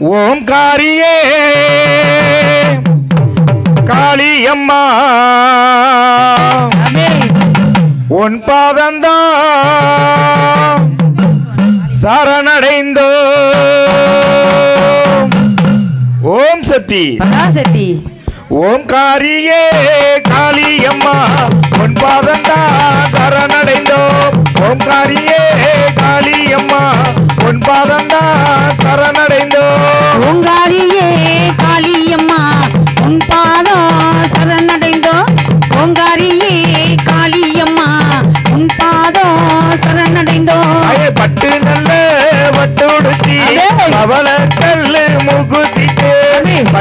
ஓம்காரியே. காளியம்மா. உன் பாதந்தான் சரணடைந்தோ. ஓம் சக்தி. பராசக்தி. ஓம்காரியே காளியம்மா. உன் பாதந்தான் சரணடைந்தோம் ஓம்காரியே காளியம்மா. உன் பாதந்தான் சரணடைந்தோம்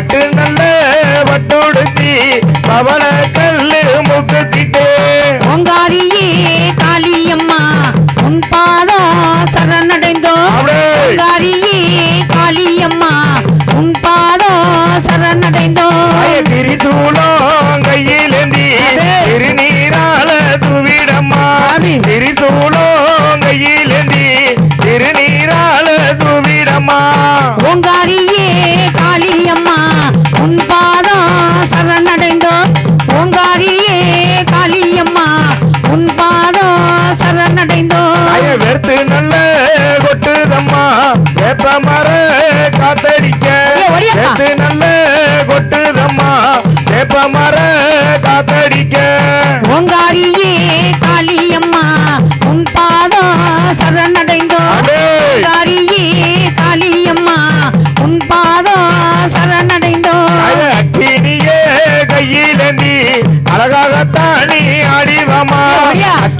பட்டு நல்ல வட்டுடுத்தி அவள கல்லு முகுத்திட்டு ஓங்காரியே காளியம்மா உன் பாதம் சரணடைந்தோம் அப்படியே. ஓங்காரியே காளியம்மா உன் பாதம் சரணடைந்தோம் திரிசூலம் கையிலேந்தி. திருநீரால துவிடம்மா. திரிசூலம் கையிலேந்தி திருநீரால துவிடம்மா ஓங்காரியே அம்மா.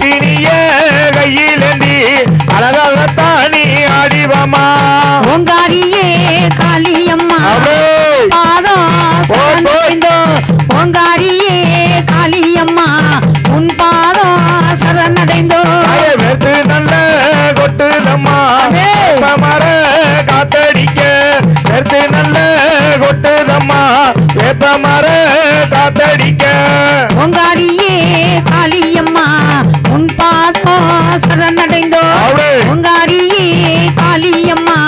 அக்கினியே கையிலேந்தி அழகாகத்தானி ஆடிவமா ஓங்காரியே காளியம்மா. பாதம் ஓங்காரியே காளியம்மா. உன் பாதம் சரணடைந்தோம் அய வெறுத்து நல்ல கொட்டுதம்மா. மர காத்தடிக்க வெறுத்து நல்ல கொட்டுதம்மா. வேப்ப மர காத்தடிக்க. ஓங்காரியே காளியம்மா. சரணடைந்தோம். அடே. ஓங்காரியே காளியம்மா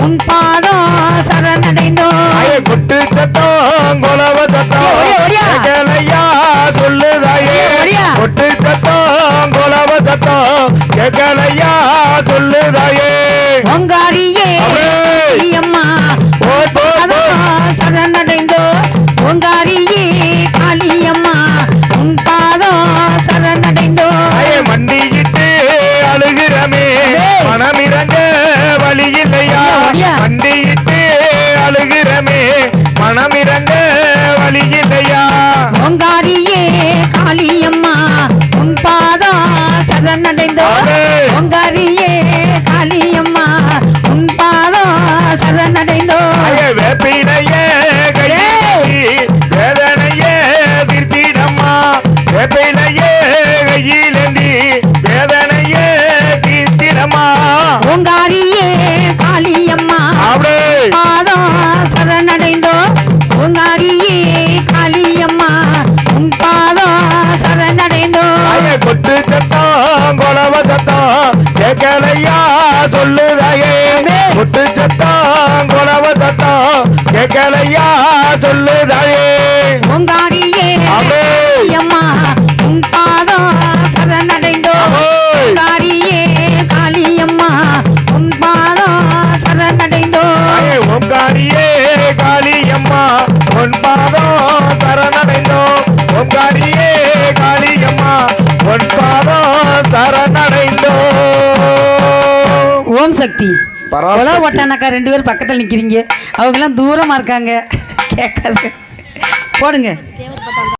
உன் பாதம் சரணடைந்தோம். குட்டு சத்தம் குலவ சத்தம். சொல்லுதாயே. குட்டு சத்தம் குலவ சத்தம். கேட்கலையா சொல்லுதாயே. ஓங்காரியே மனமிறங்க வழி இல்லையா ஓங்காரியே காளியம்மா உன் பாதம் சரணடைந்தோம் அடே. ஓங்காரியே காளியம்மா உன் பாதம் சரணடைந்தோம் கேக்கலையா? கேட்கலையா சொல்லுதாயே அடே. சத்தம் குலவ சத்தம். கேக்கலையா? சொல்லுதாயே பராசக்தி. உலக ஒட்டானாக்கா ரெண்டு பேரும் பக்கத்தில் நிற்கிறீங்க அவங்கெல்லாம் தூரமாக இருக்காங்க. கேட்காது. போடுங்க.